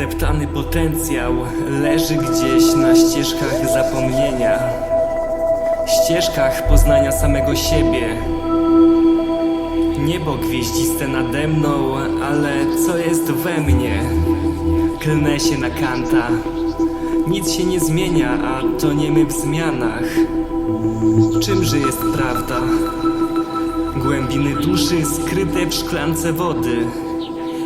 Zdeptany potencjał leży gdzieś na ścieżkach zapomnienia, ścieżkach poznania samego siebie. Niebo gwieździste nade mną, ale co jest we mnie? Klnę się na kanta. Nic się nie zmienia, a to nie my w zmianach. Czymże jest prawda? Głębiny duszy skryte w szklance wody.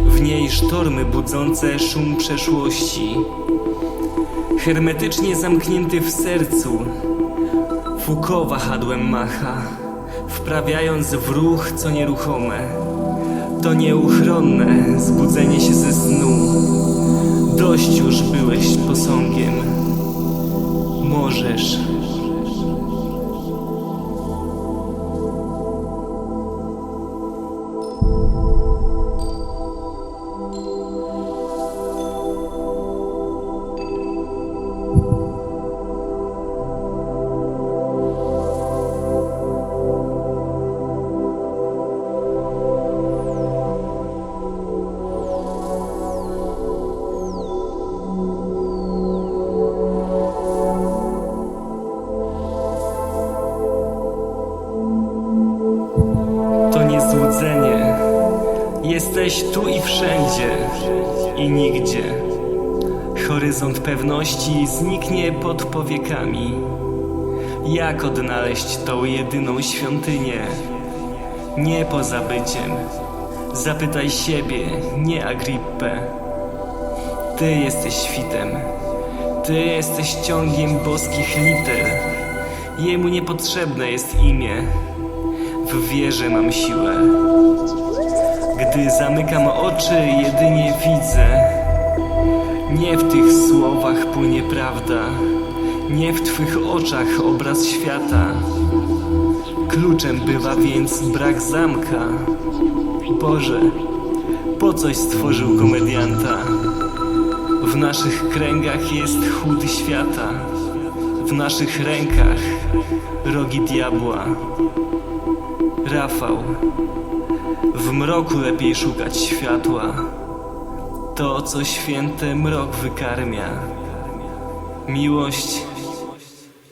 W niej sztormy budzące szum przeszłości. Hermetycznie zamknięty w sercu. Foucault wahadłem macha, wprawiając w ruch co nieruchome. To nieuchronne zbudzenie się ze snu. Dość już byłeś posągiem. Możesz. Nie złudzenie. Jesteś tu i wszędzie i nigdzie. Horyzont pewności zniknie pod powiekami. Jak odnaleźć tą jedyną świątynię? Nie poza byciem. Zapytaj siebie, nie Agrippę. Ty jesteś świtem. Ty jesteś ciągiem boskich liter. Jemu niepotrzebne jest imię. W wierze mam siłę. Gdy zamykam oczy, jedynie widzę. Nie w tych słowach płynie prawda, nie w Twych oczach obraz świata. Kluczem bywa więc brak zamka. Boże, po coś stworzył komedianta? W naszych kręgach jest chód świata, w naszych rękach rogi diabła. Rafał, w mroku lepiej szukać światła. To, co święte mrok wykarmia. Miłość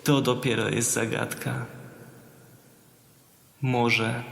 to dopiero jest zagadka. Może.